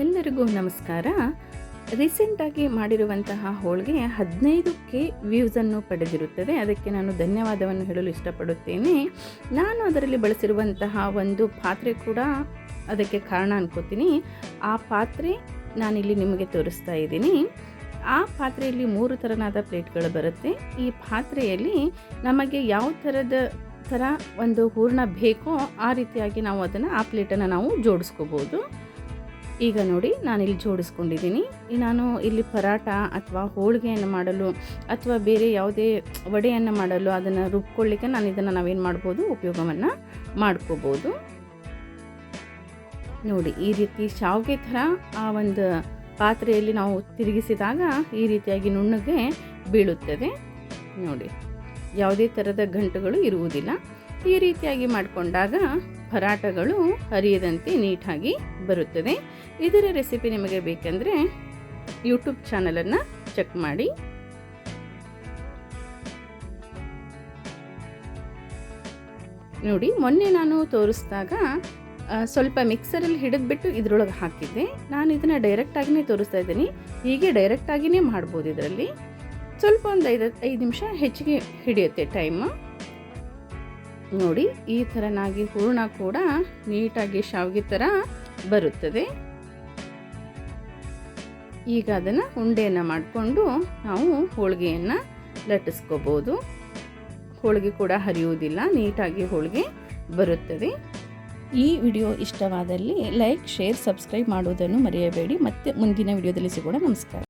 ಎಲ್ಲರಿಗೂ ನಮಸ್ಕಾರ. ರೀಸೆಂಟಾಗಿ ಮಾಡಿರುವಂತಹ ಹೋಳಿಗೆ ಹದಿನೈದು ಕೆ ವ್ಯೂಸನ್ನು ಪಡೆದಿರುತ್ತದೆ. ಅದಕ್ಕೆ ನಾನು ಧನ್ಯವಾದವನ್ನು ಹೇಳಲು ಇಷ್ಟಪಡುತ್ತೇನೆ. ನಾನು ಅದರಲ್ಲಿ ಬಳಸಿರುವಂತಹ ಒಂದು ಪಾತ್ರೆ ಕೂಡ ಅದಕ್ಕೆ ಕಾರಣ ಅನ್ಕೋತೀನಿ. ಆ ಪಾತ್ರೆ ನಾನಿಲ್ಲಿ ನಿಮಗೆ ತೋರಿಸ್ತಾ ಇದ್ದೀನಿ. ಆ ಪಾತ್ರೆಯಲ್ಲಿ ಮೂರು ಥರನಾದ ಪ್ಲೇಟ್ಗಳು ಬರುತ್ತೆ. ಈ ಪಾತ್ರೆಯಲ್ಲಿ ನಮಗೆ ಯಾವ ಥರದ ಥರ ಒಂದು ಹೂರ್ಣ ಬೇಕೋ ಆ ರೀತಿಯಾಗಿ ನಾವು ಅದನ್ನು ಆ ಪ್ಲೇಟನ್ನು ನಾವು ಜೋಡಿಸ್ಕೋಬೋದು. ಈಗ ನೋಡಿ ನಾನು ಇಲ್ಲಿ ಜೋಡಿಸ್ಕೊಂಡಿದ್ದೀನಿ ನಾನು ಇಲ್ಲಿ ಪರಾಟ ಅಥವಾ ಹೋಳಿಗೆಯನ್ನು ಮಾಡಲು ಅಥವಾ ಬೇರೆ ಯಾವುದೇ ವಡೆಯನ್ನು ಮಾಡಲು ಅದನ್ನು ರುಬ್ಕೊಳ್ಳಿಕ್ಕೆ ನಾನು ಇದನ್ನು ನಾವೇನು ಮಾಡ್ಬೋದು, ಉಪಯೋಗವನ್ನು ಮಾಡ್ಕೋಬೋದು. ನೋಡಿ, ಈ ರೀತಿ ಶಾವಿಗೆ ಥರ ಆ ಒಂದು ಪಾತ್ರೆಯಲ್ಲಿ ನಾವು ತಿರುಗಿಸಿದಾಗ ಈ ರೀತಿಯಾಗಿ ನುಣ್ಣಗೆ ಬೀಳುತ್ತದೆ. ನೋಡಿ, ಯಾವುದೇ ಥರದ ಗಂಟುಗಳು ಇರುವುದಿಲ್ಲ. ಈ ರೀತಿಯಾಗಿ ಮಾಡಿಕೊಂಡಾಗ ಪರಾಟಗಳು ಹರಿಯದಂತೆ ನೀಟಾಗಿ ಬರುತ್ತದೆ. ಇದರ ರೆಸಿಪಿ ನಿಮಗೆ ಬೇಕೆಂದರೆ ಯೂಟ್ಯೂಬ್ ಚಾನಲನ್ನು ಚೆಕ್ ಮಾಡಿ. ನೋಡಿ, ಮೊನ್ನೆ ನಾನು ತೋರಿಸಿದಾಗ ಸ್ವಲ್ಪ ಮಿಕ್ಸರಲ್ಲಿ ಹಿಡಿದ್ಬಿಟ್ಟು ಇದ್ರೊಳಗೆ ಹಾಕಿದ್ದೆ. ನಾನು ಇದನ್ನು ಡೈರೆಕ್ಟಾಗಿಯೇ ತೋರಿಸ್ತಾ ಇದ್ದೀನಿ. ಹೀಗೆ ಡೈರೆಕ್ಟಾಗಿಯೇ ಮಾಡ್ಬೋದು ಇದರಲ್ಲಿ. ಸ್ವಲ್ಪ ಒಂದು ಐದು ಐದು ನಿಮಿಷ ಹೆಚ್ಚಿಗೆ ಹಿಡಿಯುತ್ತೆ ಟೈಮು. ನೋಡಿ, ಈ ಥರನಾಗಿ ಹೂರ್ಣ ಕೂಡ ನೀಟಾಗಿ ಶಾವಿಗೆ ಥರ ಬರುತ್ತದೆ. ಈಗ ಅದನ್ನು ಉಂಡೆಯನ್ನು ಮಾಡಿಕೊಂಡು ನಾವು ಹೋಳಿಗೆಯನ್ನು ಲಟ್ಟಿಸ್ಕೋಬೋದು. ಹೋಳಿಗೆ ಕೂಡ ಹರಿಯುವುದಿಲ್ಲ, ನೀಟಾಗಿ ಹೋಳಿಗೆ ಬರುತ್ತದೆ. ಈ ವಿಡಿಯೋ ಇಷ್ಟವಾದಲ್ಲಿ ಲೈಕ್, ಶೇರ್, ಸಬ್ಸ್ಕ್ರೈಬ್ ಮಾಡುವುದನ್ನು ಮರೆಯಬೇಡಿ. ಮತ್ತೆ ಮುಂದಿನ ವಿಡಿಯೋದಲ್ಲಿ ಸಿಗೋಣ. ನಮಸ್ಕಾರ.